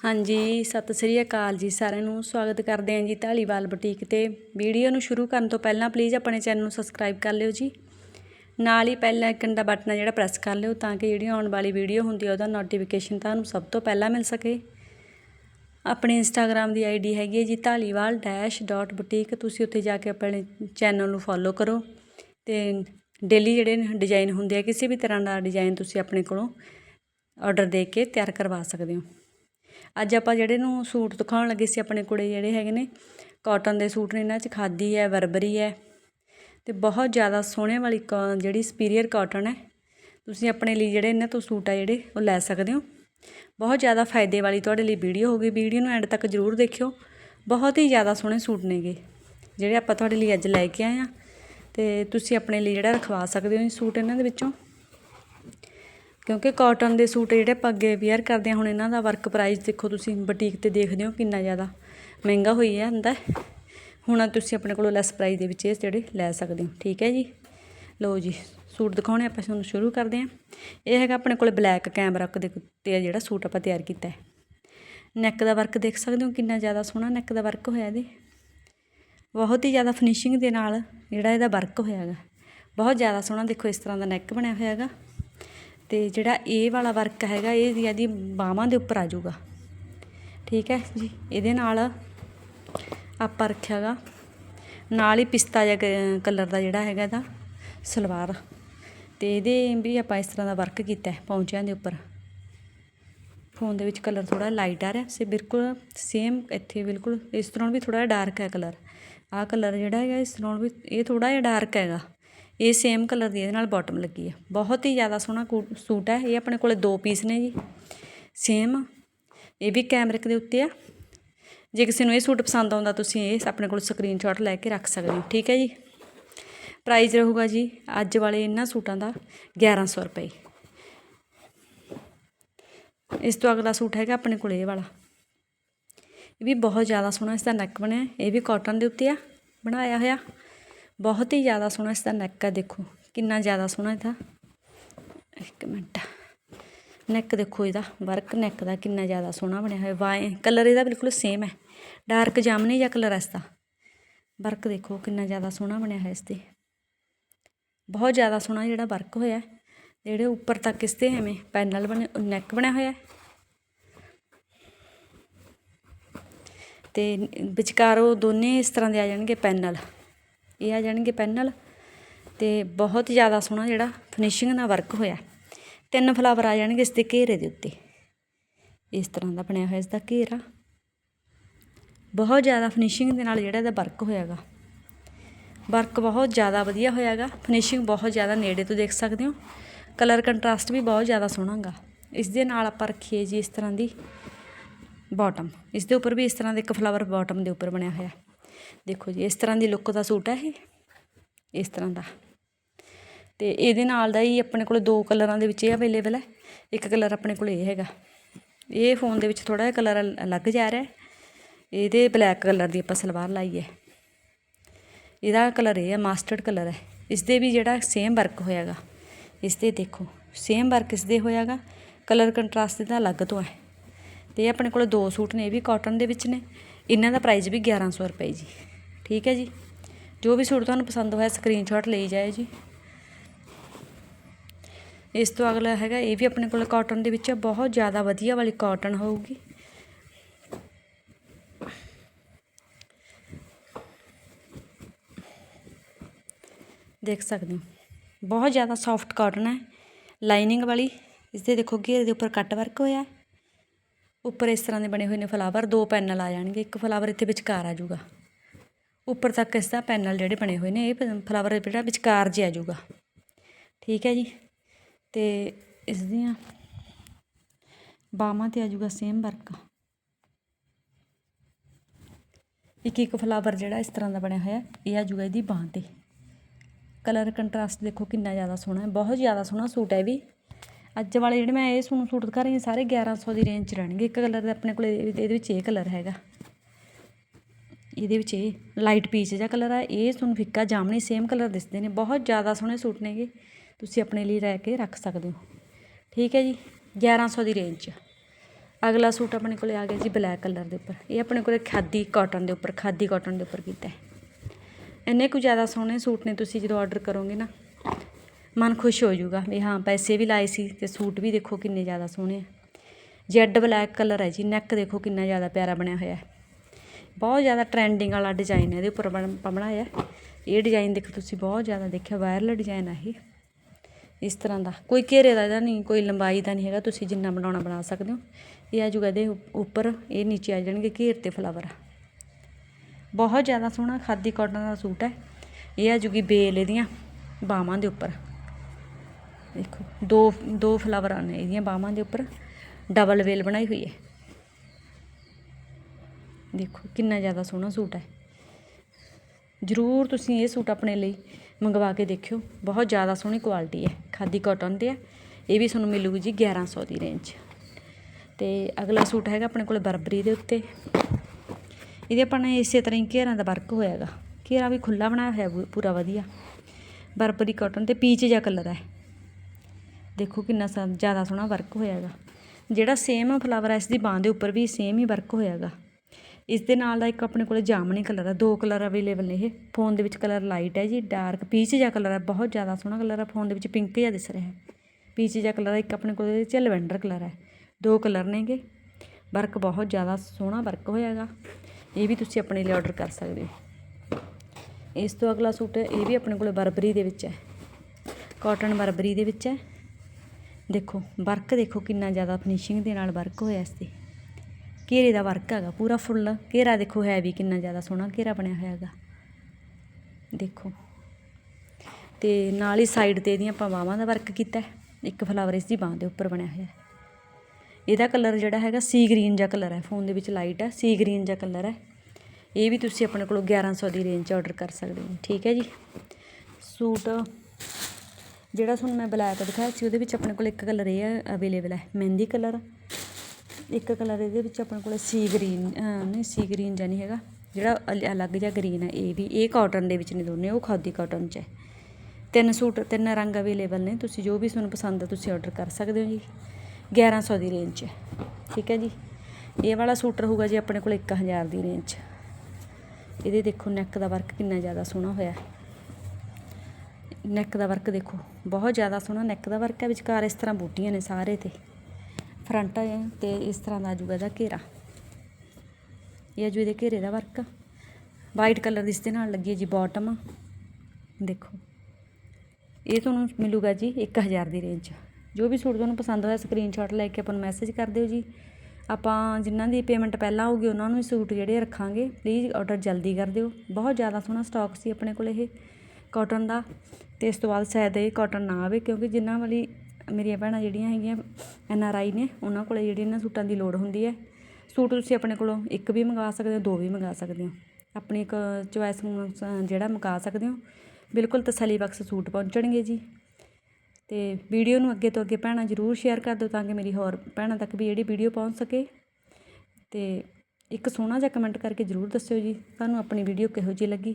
ਹਾਂਜੀ, ਸਤਿ ਸ੍ਰੀ ਅਕਾਲ ਜੀ ਸਾਰਿਆਂ ਨੂੰ। ਸਵਾਗਤ ਕਰਦੇ ਹਾਂ ਜੀ ਢਾਲੀਵਾਲ ਬੁਟੀਕ ਤੇ। ਵੀਡੀਓ ਨੂੰ ਸ਼ੁਰੂ ਕਰਨ ਤੋਂ ਪਹਿਲਾਂ ਪਲੀਜ਼ ਆਪਣੇ ਚੈਨਲ ਨੂੰ ਸਬਸਕ੍ਰਾਈਬ ਕਰ ਲਿਓ ਜੀ। ਨਾਲ ਹੀ ਪਹਿਲਾਂ ਇੱਕ ਦਾ ਬਟਨ ਆ ਜਿਹੜਾ ਪ੍ਰੈਸ ਕਰ ਲਿਓ ਤਾਂ ਕਿ ਜਿਹੜੀ ਆਉਣ ਵਾਲੀ ਵੀਡੀਓ ਹੁੰਦੀ ਹੈ ਉਹਦਾ ਨੋਟੀਫਿਕੇਸ਼ਨ ਤੁਹਾਨੂੰ ਸਭ ਤੋਂ ਪਹਿਲਾਂ ਮਿਲ ਸਕੇ। ਆਪਣੇ ਇੰਸਟਾਗ੍ਰam ਦੀ ਆਈਡੀ ਹੈਗੀ ਹੈ ਜੀ ਢਾਲੀਵਾਲ ਡੈਸ਼ ਡਾਟ ਬੁਟੀਕ ਤੁਸੀਂ ਉੱਥੇ ਜਾ ਕੇ ਆਪਣੇ ਚੈਨਲ ਨੂੰ ਫੋਲੋ ਕਰੋ ਤੇ ਡੇਲੀ ਜਿਹੜੇ ਡਿਜ਼ਾਈਨ ਹੁੰਦੇ ਆ, ਕਿਸੇ ਵੀ ਤਰ੍ਹਾਂ ਦਾ ਡਿਜ਼ਾਈਨ ਤੁਸੀਂ ਆਪਣੇ ਕੋਲੋਂ ਆਰਡਰ ਦੇ ਕੇ ਤਿਆਰ ਕਰਵਾ ਸਕਦੇ ਹੋ। ਅੱਜ ਆਪਾਂ ਜਿਹੜੇ ਨੂੰ ਸੂਟ ਦਿਖਾਉਣ ਲੱਗੇ ਸੀ ਆਪਣੇ ਕੋਲੇ ਜਿਹੜੇ ਹੈਗੇ ਨੇ ਕਾਟਨ ਦੇ ਸੂਟ ਨੇ ਇਹਨਾਂ 'ਚ, ਖਾਦੀ ਹੈ ਵਰਬਰੀ ਹੈ ਤੇ ਬਹੁਤ ਜ਼ਿਆਦਾ ਸੋਹਣੇ ਵਾਲੀ ਕਾ- ਜਿਹੜੀ ਸੁਪੀਰੀਅਰ ਕਾਟਨ ਹੈ, ਤੁਸੀਂ ਆਪਣੇ ਲਈ ਜਿਹੜੇ ਇਹਨਾਂ ਤੋਂ ਸੂਟ ਆ ਜਿਹੜੇ ਉਹ ਲੈ ਸਕਦੇ ਹੋ। ਬਹੁਤ ਜ਼ਿਆਦਾ ਫਾਇਦੇ ਵਾਲੀ ਤੁਹਾਡੇ ਲਈ ਵੀਡੀਓ ਹੋਗੀ ਵੀਡੀਓ ਨੂੰ ਐਂਡ ਤੱਕ ਜ਼ਰੂਰ ਦੇਖਿਓ। ਬਹੁਤ ਹੀ ਜ਼ਿਆਦਾ ਸੋਹਣੇ ਸੂਟ ਨੇਗੇ, ਜਿਹੜੇ ਆਪਾਂ ਤੁਹਾਡੇ ਲਈ ਅੱਜ ਲੈ ਕੇ ਆਏ ਆ ਤੇ ਤੁਸੀਂ ਆਪਣੇ ਲਈ ਜਿਹੜਾ ਰਖਵਾ ਸਕਦੇ ਹੋ ਇਹ ਸੂਟ ਇਹਨਾਂ ਦੇ ਵਿੱਚੋਂ। ਕਿਉਂਕਿ ਕਾਟਨ ਦੇ ਸੂਟ ਜਿਹੜੇ ਆਪਾਂ ਅੱਗੇ ਵੇਅਰ ਕਰਦੇ ਹਾਂ, ਹੁਣ ਇਹਨਾਂ ਦਾ ਵਰਕ ਪ੍ਰਾਈਸ ਦੇਖੋ ਤੁਸੀਂ ਬੁਟੀਕ ਤੇ ਦੇਖਦੇ ਹੋ ਕਿੰਨਾ ਜ਼ਿਆਦਾ ਮਹਿੰਗਾ ਹੋਈ ਹੈ ਹੁੰਦਾ ਹੁਣ ਤੁਸੀਂ ਆਪਣੇ ਕੋਲੋਂ ਲੈਸ ਪ੍ਰਾਈਸ ਦੇ ਵਿੱਚ ਇਹ ਜਿਹੜੇ ਲੈ ਸਕਦੇ ਹੋ। ਠੀਕ ਹੈ ਜੀ? ਲਓ ਜੀ, ਸੂਟ ਦਿਖਾਉਣੇ ਆਪਾਂ ਤੁਹਾਨੂੰ ਸ਼ੁਰੂ ਕਰਦੇ ਹਾਂ। ਇਹ ਹੈਗਾ ਆਪਣੇ ਕੋਲ ਬਲੈਕ ਕੈਮਰਕ ਦੇ ਉੱਤੇ ਆ ਜਿਹੜਾ ਸੂਟ ਆਪਾਂ ਤਿਆਰ ਕੀਤਾ ਹੈ। ਨੈਕ ਦਾ ਵਰਕ ਦੇਖ ਸਕਦੇ ਹੋ ਕਿੰਨਾ ਜ਼ਿਆਦਾ ਸੋਹਣਾ ਨੈਕ ਦਾ ਵਰਕ ਹੋਇਆ ਇਹਦੇ। ਬਹੁਤ ਹੀ ਜ਼ਿਆਦਾ ਫਿਨਿਸ਼ਿੰਗ ਦੇ ਨਾਲ ਜਿਹੜਾ ਇਹਦਾ ਵਰਕ ਹੋਇਆ ਹੈਗਾ। ਬਹੁਤ ਜ਼ਿਆਦਾ ਸੋਹਣਾ ਦੇਖੋ ਇਸ ਤਰ੍ਹਾਂ ਦਾ ਨੈਕ ਬਣਿਆ ਹੋਇਆ ਹੈਗਾ। ਤੇ ਜਿਹੜਾ ਇਹ ਵਾਲਾ ਵਰਕ ਹੈਗਾ, ਇਹ ਇਹਦੀ ਬਾਹਾਂ ਦੇ ਉੱਪਰ ਆ ਜਾਊਗਾ। ਠੀਕ ਹੈ ਜੀ? ਇਹਦੇ ਨਾਲ ਆਪਾਂ ਰੱਖਿਆਗਾ। ਨਾਲ ਹੀ ਪਿਸਤਾ ਜਿਹਾ ਕਲਰ ਦਾ ਜਿਹੜਾ ਹੈਗਾ ਇਹਦਾ, ਸਲਵਾਰ। ਤੇ ਇਹਦੇ ਵੀ ਆਪਾਂ ਇਸ ਤਰ੍ਹਾਂ ਦਾ ਵਰਕ ਕੀਤਾ ਹੈ, ਪੌਂਚਿਆਂ ਦੇ ਉੱਪਰ। ਫੋਨ ਦੇ ਵਿੱਚ ਕਲਰ ਥੋੜਾ ਲਾਈਟ ਆ ਰਿਹਾ ਸੇ ਬਿਲਕੁਲ ਸੇਮ ਇੱਥੇ ਬਿਲਕੁਲ, ਇਸ ਤਰ੍ਹਾਂ ਵੀ ਥੋੜਾ ਡਾਰਕ ਹੈ ਕਲਰ ਆਹ ਕਲਰ ਜਿਹੜਾ ਹੈਗਾ, ਇਸ ਤਰ੍ਹਾਂ ਵੀ, ਇਹ ਥੋੜਾ ਜਿਹਾ ਡਾਰਕ ਹੈਗਾ। ਇਹ ਸੇਮ ਕਲਰ ਦੀ ਇਹਦੇ ਨਾਲ ਬਾਟਮ ਲੱਗੀ ਆ। ਬਹੁਤ ਹੀ ਜ਼ਿਆਦਾ ਸੋਹਣਾ ਸੂਟ ਹੈ ਇਹ ਆਪਣੇ ਕੋਲੇ ਦੋ ਪੀਸ ਨੇ ਜੀ। ਸੇਮ ਇਹ ਵੀ ਕੈਮਰਿਕ ਦੇ ਉੱਤੇ ਆ। ਜੇ ਕਿਸੇ ਨੂੰ ਇਹ ਸੂਟ ਪਸੰਦ ਆਉਂਦਾ, ਤੁਸੀਂ ਇਹ ਆਪਣੇ ਕੋਲ ਸਕਰੀਨਸ਼ਾਟ ਲੈ ਕੇ ਰੱਖ ਸਕਦੇ ਹੋ। ਠੀਕ ਹੈ ਜੀ? ਪ੍ਰਾਈਸ ਰਹੂਗਾ ਜੀ ਅੱਜ ਵਾਲੇ ਇਹਨਾਂ ਸੂਟਾਂ ਦਾ 1100 ਰੁਪਏ। ਇਸ ਤੋਂ ਅਗਲਾ ਸੂਟ ਹੈਗਾ ਆਪਣੇ ਕੋਲ ਇਹ ਵਾਲਾ। ਇਹ ਵੀ ਬਹੁਤ ਜ਼ਿਆਦਾ ਸੋਹਣਾ, ਇਸ ਦਾ ਨੈਕ ਬਣਿਆ। ਇਹ ਵੀ ਕਾਟਨ ਦੇ ਉੱਤੇ ਆ। ਬਣਾਇਆ ਹੋਇਆ। ਬਹੁਤ ਹੀ ਜ਼ਿਆਦਾ ਸੋਹਣਾ ਇਸ ਦਾ ਨੈਕ ਆ ਦੇਖੋ, ਕਿੰਨਾ ਜ਼ਿਆਦਾ ਸੋਹਣਾ ਇਹਦਾ। ਇੱਕ ਮਿੰਟ। ਨੈਕ ਦੇਖੋ ਇਹਦਾ ਵਰਕ ਨੈਕ ਦਾ ਕਿੰਨਾ ਜ਼ਿਆਦਾ ਸੋਹਣਾ ਬਣਿਆ ਹੋਇਆ ਵਾਏ ਕਲਰ ਇਹਦਾ ਬਿਲਕੁਲ ਸੇਮ ਹੈ। ਡਾਰਕ ਜਾਮਨੀ ਜਿਹਾ ਕਲਰ ਇਸ ਦਾ। ਵਰਕ ਦੇਖੋ, ਕਿੰਨਾ ਜ਼ਿਆਦਾ ਸੋਹਣਾ ਬਣਿਆ ਹੋਇਆ ਇਸ ਤੇ। ਬਹੁਤ ਜ਼ਿਆਦਾ ਸੋਹਣਾ ਜਿਹੜਾ ਵਰਕ ਹੋਇਆ ਜਿਹੜੇ ਉੱਪਰ ਤੱਕ ਇਸ ਤੇ ਐਵੇਂ ਪੈਨਲ ਬਣੇ ਨੈਕ ਬਣਿਆ ਹੋਇਆ ਤੇ ਵਿਚਕਾਰ ਉਹ ਦੋਨੇ ਇਸ ਤਰ੍ਹਾਂ ਦੇ ਆ ਜਾਣਗੇ ਪੈਨਲ। ਇਹ ਆ ਜਾਣਗੇ ਪੈਨਲ ਤੇ ਬਹੁਤ ਜ਼ਿਆਦਾ ਸੋਹਣਾ ਜਿਹੜਾ ਫਿਨਿਸ਼ਿੰਗ ਨਾਲ ਵਰਕ ਹੋਇਆ। ਤਿੰਨ ਫਲਾਵਰ ਆ ਜਾਣਗੇ ਇਸ ਦੇ ਘੇਰੇ ਦੇ ਉੱਤੇ। ਇਸ ਤਰ੍ਹਾਂ ਦਾ ਬਣਿਆ ਹੋਇਆ ਇਸ ਦਾ ਘੇਰਾ। ਬਹੁਤ ਜ਼ਿਆਦਾ ਫਿਨਿਸ਼ਿੰਗ ਦੇ ਨਾਲ ਜਿਹੜਾ ਇਹਦਾ ਵਰਕ ਹੋਇਆਗਾ। ਵਰਕ ਬਹੁਤ ਜ਼ਿਆਦਾ ਵਧੀਆ ਹੋਇਆਗਾ। ਫਿਨਿਸ਼ਿੰਗ ਬਹੁਤ ਜ਼ਿਆਦਾ ਨੇੜੇ ਤੋਂ ਦੇਖ ਸਕਦੇ ਹੋ। ਕਲਰ ਕੰਟਰਾਸਟ ਵੀ ਬਹੁਤ ਜ਼ਿਆਦਾ ਸੋਹਣਾਗਾ। ਇਸ ਦੇ ਨਾਲ ਆਪਾਂ ਰੱਖੀਏ ਜੀ ਇਸ ਤਰ੍ਹਾਂ ਦੀ ਬਾਟਮ ਇਸ ਦੇ ਉੱਪਰ ਵੀ ਇਸ ਤਰ੍ਹਾਂ ਦਾ ਇੱਕ ਫਲਾਵਰ ਬਾਟਮ ਦੇ ਉੱਪਰ ਬਣਿਆ ਹੋਇਆ। ਦੇਖੋ ਜੀ, ਇਸ ਤਰ੍ਹਾਂ ਦੀ ਲੁੱਕ ਦਾ ਸੂਟ ਹੈ ਇਹ? ਇਸ ਤਰ੍ਹਾਂ ਦਾ। ਤੇ ਇਹਦੇ ਨਾਲ ਦਾ ਹੀ ਆਪਣੇ ਕੋਲ ਦੋ ਕਲਰਾਂ ਦੇ ਵਿੱਚ ਇਹ ਅਵੇਲੇਬਲ ਹੈ। ਇੱਕ ਕਲਰ ਆਪਣੇ ਕੋਲ ਇਹ ਹੈਗਾ। ਇਹ ਫੋਨ ਦੇ ਵਿੱਚ ਥੋੜਾ ਜਿਹਾ ਕਲਰ ਅਲੱਗ ਜਾ ਰਿਹਾ ਇਹਦੇ ਬਲੈਕ ਕਲਰ ਦੀ ਆਪਾਂ ਸਲਵਾਰ ਲਾਈ ਹੈ। ਇਹਦਾ ਕਲਰ ਇਹ ਹੈ ਮਾਸਟਰਡ ਕਲਰ ਹੈ। ਇਸ ਦੇ ਵੀ ਜਿਹੜਾ ਸੇਮ ਵਰਕ ਹੋਇਆਗਾ। ਇਸ ਤੇ ਦੇਖੋ ਸੇਮ ਵਰਕ ਇਸ ਦੇ ਹੋਇਆਗਾ। ਕਲਰ ਕੰਟਰਾਸਟ ਦਾ ਅਲੱਗ ਤੋਂ ਹੈ। ਤੇ ਇਹ ਆਪਣੇ ਕੋਲ ਦੋ ਸੂਟ ਨੇ, ਇਹ ਵੀ ਕਾਟਨ ਦੇ ਵਿੱਚ ਨੇ। ਇਹਨਾਂ ਦਾ ਪ੍ਰਾਈਸ ਵੀ 1100 ਰੁਪਏ ਜੀ। ਠੀਕ ਹੈ ਜੀ? ਜੋ ਵੀ ਸੂਟ ਤੁਹਾਨੂੰ ਪਸੰਦ ਹੋਇਆ ਸਕਰੀਨਸ਼ਾਟ ਲਈ ਜਾਏ ਜੀ। ਇਸ ਤੋਂ ਅਗਲਾ ਹੈਗਾ, ਇਹ ਵੀ ਆਪਣੇ ਕੋਲ ਕਾਟਨ ਦੇ ਵਿੱਚ ਬਹੁਤ ਜ਼ਿਆਦਾ ਵਧੀਆ ਵਾਲੀ ਕਾਟਨ ਹੋਊਗੀ। ਦੇਖ ਸਕਦੇ ਹੋ। ਬਹੁਤ ਜ਼ਿਆਦਾ ਸੌਫਟ ਕਾਟਨ ਹੈ। ਲਾਈਨਿੰਗ ਵਾਲੀ ਇਸ ਦੇ ਦੇਖੋ ਘੇਰੇ ਦੇ ਉੱਪਰ ਕੱਟ ਵਰਕ ਹੋਇਆ। ਉੱਪਰ ਇਸ ਤਰ੍ਹਾਂ ਦੇ ਬਣੇ ਹੋਏ ਨੇ ਫਲਾਵਰ, ਦੋ ਪੈਨਲ ਆ ਜਾਣਗੇ, ਇੱਕ ਫਲਾਵਰ ਇੱਥੇ ਵਿਚਕਾਰ ਆ ਜਾਊਗਾ। ਉੱਪਰ ਤੱਕ ਇਸ ਦਾ ਪੈਨਲ ਜਿਹੜੇ ਬਣੇ ਹੋਏ ਨੇ, ਇਹ ਫਲਾਵਰ ਜਿਹੜਾ ਵਿਚਕਾਰ ਜਿਹਾ ਆ ਜਾਊਗਾ। ਠੀਕ ਹੈ ਜੀ? ਤੇ ਇਸ ਦੀਆਂ ਬਾਹਾਂ ਤੇ ਆ ਜਾਊਗਾ ਸੇਮ ਵਰਕ ਇੱਕ ਇੱਕ ਫਲਾਵਰ ਜਿਹੜਾ ਇਸ ਤਰ੍ਹਾਂ ਦਾ ਬਣਿਆ ਹੋਇਆ, ਇਹ ਆ ਜਾਊਗਾ ਇਹਦੀ ਬਾਹ ਤੇ। ਕਲਰ ਕੰਟਰਾਸਟ ਦੇਖੋ ਕਿੰਨਾ ਜ਼ਿਆਦਾ ਸੋਹਣਾ ਹੈ, ਬਹੁਤ ਜ਼ਿਆਦਾ ਸੋਹਣਾ ਸੂਟ ਹੈ ਇਹ ਵੀ। ਅੱਜ ਵਾਲੇ ਜਿਹੜੇ ਮੈਂ ਇਹ ਤੁਹਾਨੂੰ ਸੂਟ ਦਿਖਾ ਰਹੀ ਹਾਂ, ਸਾਰੇ 1100 ਦੀ ਰੇਂਜ 'ਚ ਰਹਿਣਗੇ। ਇੱਕ ਕਲਰ ਦਾ ਆਪਣੇ ਕੋਲ, ਇਹਦੇ ਵਿੱਚ ਇਹ ਕਲਰ ਹੈਗਾ। ਇਹਦੇ ਵਿੱਚ ਇਹ ਲਾਈਟ ਪੀਚ ਜਿਹਾ ਕਲਰ ਹੈ ਇਹ ਤੁਹਾਨੂੰ ਫਿੱਕਾ ਜਾਮਣੀ ਸੇਮ ਕਲਰ ਦਿਸਦੇ ਨੇ। ਬਹੁਤ ਜ਼ਿਆਦਾ ਸੋਹਣੇ ਸੂਟ ਨੇਗੇ। ਤੁਸੀਂ ਆਪਣੇ ਲਈ ਰਹਿ ਕੇ ਰੱਖ ਸਕਦੇ ਹੋ। ਠੀਕ ਹੈ ਜੀ 1100 ਦੀ ਰੇਂਜ 'ਚ। ਅਗਲਾ ਸੂਟ ਆਪਣੇ ਕੋਲੇ ਆ ਗਿਆ ਜੀ ਬਲੈਕ ਕਲਰ ਦੇ ਉੱਪਰ। ਇਹ ਆਪਣੇ ਕੋਲੇ ਖਾਦੀ ਕਾਟਨ ਦੇ ਉੱਪਰ, ਖਾਦੀ ਕਾਟਨ ਦੇ ਉੱਪਰ ਕੀਤਾ ਹੈ। ਇੰਨੇ ਕੁ ਜ਼ਿਆਦਾ ਸੋਹਣੇ ਸੂਟ ਨੇ ਤੁਸੀਂ ਜਦੋਂ ਆਰਡਰ ਕਰੋਗੇ ਨਾ ਮਨ ਖੁਸ਼ ਹੋ ਜਾਊਗਾ ਵੀ ਹਾਂ, ਪੈਸੇ ਵੀ ਲਾਏ ਸੀ ਤੇ ਸੂਟ ਵੀ ਦੇਖੋ ਕਿੰਨੇ ਜ਼ਿਆਦਾ ਸੋਹਣੇ ਆ। ਜੈਡ ਬਲੈਕ ਕਲਰ ਹੈ ਜੀ, ਨੈਕ ਦੇਖੋ ਕਿੰਨਾ ਜ਼ਿਆਦਾ ਪਿਆਰਾ ਬਣਿਆ ਹੋਇਆ ਹੈ। ਬਹੁਤ ਜ਼ਿਆਦਾ ਟ੍ਰੈਂਡਿੰਗ ਵਾਲਾ ਡਿਜ਼ਾਈਨ ਹੈ, ਇਹਦੇ ਉੱਪਰ ਬਣ- ਪ- ਬਣਾਇਆ ਇਹ ਡਿਜ਼ਾਈਨ ਦੇਖੋ ਤੁਸੀਂ ਬਹੁਤ ਜ਼ਿਆਦਾ ਦੇਖਿਆ ਵਾਇਰਲ ਡਿਜ਼ਾਈਨ ਆ ਇਹ। ਇਸ ਤਰ੍ਹਾਂ ਦਾ, ਕੋਈ ਘੇਰੇ ਦਾ ਇਹਦਾ ਨਹੀਂ, ਕੋਈ ਲੰਬਾਈ ਦਾ ਨਹੀਂ ਹੈਗਾ, ਤੁਸੀਂ ਜਿੰਨਾ ਬਣਾਉਣਾ ਬਣਾ ਸਕਦੇ ਹੋ। ਇਹ ਆ ਜੂਗਾ ਇਹਦੇ ਉੱਪਰ, ਇਹ ਨੀਚੇ ਆ ਜਾਣਗੇ, ਘੇਰ ਤੇ ਫਲਾਵਰ ਬਹੁਤ ਜ਼ਿਆਦਾ ਸੋਹਣਾ ਖਾਦੀ ਕਾਟਨ ਦਾ ਸੂਟ ਹੈ। ਇਹ ਆ ਜੂਗੀ ਬੇਲ ਇਹਦੀਆਂ ਬਾਹਾਂ ਦੇ ਉੱਪਰ। ਦੇਖੋ, ਦੋ ਦੋ ਫਲਾਵਰਾਂ ਨੇ ਇਹਦੀਆਂ ਬਾਹਾਂ ਦੇ ਉੱਪਰ। ਡਬਲ ਵੇਲ ਬਣਾਈ ਹੋਈ ਹੈ। ਦੇਖੋ, ਕਿੰਨਾ ਜ਼ਿਆਦਾ ਸੋਹਣਾ ਸੂਟ ਹੈ। ਜ਼ਰੂਰ ਤੁਸੀਂ ਇਹ ਸੂਟ ਆਪਣੇ ਲਈ ਮੰਗਵਾ ਕੇ ਦੇਖਿਓ। ਬਹੁਤ ਜ਼ਿਆਦਾ ਸੋਹਣੀ ਕੁਆਲਿਟੀ ਹੈ। ਖਾਦੀ ਕਾਟਨ ਦੇ ਹੈ। ਇਹ ਵੀ ਤੁਹਾਨੂੰ ਮਿਲੂਗੀ ਜੀ 1100 ਦੀ ਰੇਂਜ ਤੇ ਅਗਲਾ ਸੂਟ ਹੈਗਾ ਆਪਣੇ ਕੋਲ ਬਰਬਰੀ ਦੇ ਉੱਤੇ। ਇਹਦੇ ਆਪਾਂ ਨੇ ਇਸੇ ਤਰ੍ਹਾਂ ਹੀ ਘੇਰਾਂ ਦਾ ਵਰਕ ਹੋਇਆਗਾ ਘੇਰਾ ਵੀ ਖੁੱਲਾ ਬਣਾਇਆ ਹੋਇਆ ਪੂਰਾ ਵਧੀਆ। ਬਰਬਰੀ ਕਾਟਨ ਤੇ ਪੀਚ ਜਿਹਾ ਕਲਰ ਹੈ। ਦੇਖੋ ਕਿੰਨਾ ਸਾ- ਜ਼ਿਆਦਾ ਸੋਹਣਾ ਵਰਕ ਹੋਇਆਗਾ। ਜਿਹੜਾ ਸੇਮ ਫਲਾਵਰ ਹੈ ਇਸ ਦੀ ਬਾਂਹ ਦੇ ਉੱਪਰ ਵੀ ਸੇਮ ਹੀ ਵਰਕ ਹੋਇਆਗਾ। ਇਸ ਦੇ ਨਾਲ ਦਾ ਇੱਕ ਆਪਣੇ ਕੋਲ ਜਾਮਣੀ ਕਲਰ ਹੈ ਦੋ ਕਲਰ ਅਵੇਲੇਬਲ ਨੇ ਇਹ। ਫੋਨ ਦੇ ਵਿੱਚ ਕਲਰ ਲਾਈਟ ਹੈ ਜੀ ਡਾਰਕ ਪੀਚ ਜਿਹਾ ਕਲਰ ਹੈ ਬਹੁਤ ਜ਼ਿਆਦਾ ਸੋਹਣਾ ਕਲਰ ਹੈ ਫੋਨ ਦੇ ਵਿੱਚ ਪਿੰਕ ਜਿਹਾ ਦਿਸ ਰਿਹਾ ਹੈ। ਪੀਚ ਜਿਹਾ ਕਲਰ ਹੈ ਇੱਕ ਆਪਣੇ ਕੋਲ ਇਹਦੇ 'ਚ ਲਵੈਂਡਰ ਕਲਰ ਹੈ। ਦੋ ਕਲਰ ਨੇਗੇ। ਵਰਕ ਬਹੁਤ ਜ਼ਿਆਦਾ ਸੋਹਣਾ ਵਰਕ ਹੋਇਆਗਾ। ਇਹ ਵੀ ਤੁਸੀਂ ਆਪਣੇ ਲਈ ਆਰਡਰ ਕਰ ਸਕਦੇ ਹੋ। ਇਸ ਤੋਂ ਅਗਲਾ ਸੂਟ ਇਹ ਵੀ ਆਪਣੇ ਕੋਲ ਬਰਬਰੀ ਦੇ ਵਿੱਚ ਹੈ। ਕਾਟਨ ਬਰਬਰੀ ਦੇ ਵਿੱਚ ਹੈ। ਦੇਖੋ, ਵਰਕ ਦੇਖੋ ਕਿੰਨਾ ਜ਼ਿਆਦਾ ਫਿਨਿਸ਼ਿੰਗ ਦੇ ਨਾਲ ਵਰਕ ਹੋਇਆ ਇਸ ਤੇ ਘੇਰੇ ਦਾ ਵਰਕ ਹੈਗਾ ਪੂਰਾ ਫੁੱਲ ਘੇਰਾ ਦੇਖੋ ਹੈ ਵੀ ਕਿੰਨਾ ਜ਼ਿਆਦਾ ਸੋਹਣਾ ਘੇਰਾ ਬਣਿਆ ਹੋਇਆ ਹੈਗਾ। ਦੇਖੋ। ਤੇ ਨਾਲ ਹੀ ਸਾਈਡ ਤੇ ਇਹਦੀਆਂ ਆਪਾਂ ਬਾਹਾਂ ਦਾ ਵਰਕ ਕੀਤਾ ਹੈ। ਇੱਕ ਫਲਾਵਰ ਇਸ ਦੀ ਬਾਹ ਦੇ ਉੱਪਰ ਬਣਿਆ ਹੋਇਆ ਹੈ। ਇਹਦਾ ਕਲਰ ਜਿਹੜਾ ਹੈਗਾ ਸੀ ਗ੍ਰੀਨ ਜਿਹਾ ਕਲਰ ਹੈ। ਫੋਨ ਦੇ ਵਿੱਚ ਲਾਈਟ ਹੈ ਸੀ ਗ੍ਰੀਨ ਜਿਹਾ ਕਲਰ ਹੈ। ਇਹ ਵੀ ਤੁਸੀਂ ਆਪਣੇ ਕੋਲੋਂ 1100 ਦੀ ਰੇਂਜ 'ਚ ਆਰਡਰ ਕਰ ਸਕਦੇ ਹੋ। ਠੀਕ ਹੈ ਜੀ। ਸੂਟ ਜਿਹੜਾ ਤੁਹਾਨੂੰ ਮੈਂ ਬਲੈਕ ਦਿਖਾਇਆ ਸੀ, ਉਹਦੇ ਵਿੱਚ ਆਪਣੇ ਕੋਲ ਇੱਕ ਕਲਰ ਇਹ ਅਵੇਲੇਬਲ ਹੈ, ਮਹਿੰਦੀ ਕਲਰ। ਇੱਕ ਕਲਰ ਇਹਦੇ ਵਿੱਚ ਆਪਣੇ ਕੋਲ ਸੀ ਗ੍ਰੀਨ ਨਹੀਂ ਸੀ ਗ੍ਰੀਨ ਜਾਂ ਨਹੀਂ ਹੈਗਾ। ਜਿਹੜਾ ਅਲ- ਅਲੱਗ ਜਿਹਾ ਗ੍ਰੀਨ ਹੈ, ਇਹ ਵੀ, ਇਹ ਕਾਟਨ ਦੇ ਵਿੱਚ ਨੇ ਦੋਨੇ, ਉਹ ਖਾਦੀ ਕਾਟਨ 'ਚ ਹੈ। ਤਿੰਨ ਸੂਟ, ਤਿੰਨ ਰੰਗ ਅਵੇਲੇਬਲ ਨੇ, ਤੁਸੀਂ ਜੋ ਵੀ ਤੁਹਾਨੂੰ ਪਸੰਦ ਹੈ ਤੁਸੀਂ ਆਰਡਰ ਕਰ ਸਕਦੇ ਹੋ ਜੀ। 1100 ਦੀ ਰੇਂਜ 'ਚ ਠੀਕ ਹੈ ਜੀ। ਇਹ ਵਾਲਾ ਸੂਟ ਰਹੂਗਾ ਜੀ, ਆਪਣੇ ਕੋਲ 1000 ਦੀ ਰੇਂਜ 'ਚ ਇਹਦੇ ਦੇਖੋ ਨੈਕ ਦਾ ਵਰਕ ਕਿੰਨਾ ਜ਼ਿਆਦਾ ਸੋਹਣਾ ਹੋਇਆ ਨੈਕ ਦਾ ਵਰਕ ਦੇਖੋ, ਬਹੁਤ ਜ਼ਿਆਦਾ ਸੋਹਣਾ ਨੈਕ ਦਾ ਵਰਕ ਹੈ, ਵਿਚਕਾਰ ਇਸ ਤਰ੍ਹਾਂ ਬੂਟੀਆਂ ਨੇ ਸਾਰੇ ਤੇ। ਫਰੰਟ ਹੈ ਤੇ ਇਸ ਤਰ੍ਹਾਂ ਦਾ ਆਜੂਗਾ ਇਹਦਾ ਘੇਰਾ। ਇਹ ਆਜੂ ਇਹਦੇ ਘੇਰੇ ਦਾ ਵਰਕ ਵਾਈਟ ਕਲਰ ਦੀ ਇਸ ਦੇ ਨਾਲ ਲੱਗੀ ਹੈ ਜੀ ਬਾਟਮ ਦੇਖੋ। ਇਹ ਤੁਹਾਨੂੰ ਮਿਲੂਗਾ ਜੀ 1000 ਦੀ ਰੇਂਜ 'ਚ ਜੋ ਵੀ ਸੂਟ ਤੁਹਾਨੂੰ ਪਸੰਦ ਹੋਇਆ ਸਕਰੀਨਸ਼ਾਟ ਲੈ ਕੇ ਆਪਾਂ ਨੂੰ ਮੈਸੇਜ ਕਰ ਦਿਓ ਜੀ। ਆਪਾਂ ਜਿਨ੍ਹਾਂ ਦੀ ਪੇਮੈਂਟ ਪਹਿਲਾਂ ਹੋਊਗੀ ਉਹਨਾਂ ਨੂੰ ਸੂਟ ਜਿਹੜੇ ਰੱਖਾਂਗੇ ਪਲੀਜ਼ ਆਰਡਰ ਜਲਦੀ ਕਰ ਦਿਓ। ਬਹੁਤ ਜ਼ਿਆਦਾ ਸੋਹਣਾ ਸਟਾਕ ਸੀ ਆਪਣੇ ਕੋਲ ਇਹ। ਕੋਟਨ ਦਾ ਅਤੇ ਇਸ ਤੋਂ ਬਾਅਦ ਸ਼ਾਇਦ ਇਹ ਕੋਟਨ ਨਾ ਆਵੇ ਕਿਉਂਕਿ ਜਿਨ੍ਹਾਂ ਵਾਲੀ ਮੇਰੀਆਂ ਭੈਣਾਂ ਜਿਹੜੀਆਂ ਹੈਗੀਆਂ ਐਨ ਆਰ ਆਈ ਨੇ, ਉਹਨਾਂ ਕੋਲ ਜਿਹੜੀ ਇਹਨਾਂ ਸੂਟਾਂ ਦੀ ਲੋੜ ਹੁੰਦੀ ਹੈ। ਸੂਟ ਤੁਸੀਂ ਆਪਣੇ ਕੋਲੋਂ ਇੱਕ ਵੀ ਮੰਗਵਾ ਸਕਦੇ ਹੋ, ਦੋ ਵੀ ਮੰਗਵਾ ਸਕਦੇ ਹੋ। ਆਪਣੀ ਇੱਕ ਚੁਆਇਸ ਜਿਹੜਾ ਮੰਗਾ ਸਕਦੇ ਹੋ। ਬਿਲਕੁਲ ਤਸੱਲੀ ਬਖਸ਼ ਸੂਟ ਪਹੁੰਚਣਗੇ ਜੀ। ਤੇ ਵੀਡੀਓ ਨੂੰ ਅੱਗੇ ਤੋਂ ਅੱਗੇ ਭੈਣਾਂ ਜ਼ਰੂਰ ਸ਼ੇਅਰ ਕਰ ਦਿਓ ਤਾਂ ਕਿ ਮੇਰੀ ਹੋਰ ਭੈਣਾਂ ਤੱਕ ਵੀ ਜਿਹੜੀ ਵੀਡੀਓ ਪਹੁੰਚ ਸਕੇ। ਤੇ ਇੱਕ ਸੋਹਣਾ ਜਿਹਾ ਕਮੈਂਟ ਕਰਕੇ ਜ਼ਰੂਰ ਦੱਸਿਓ ਜੀ, ਤੁਹਾਨੂੰ ਆਪਣੀ ਵੀਡੀਓ ਕਿਹੋ ਜਿਹੀ ਲੱਗੀ।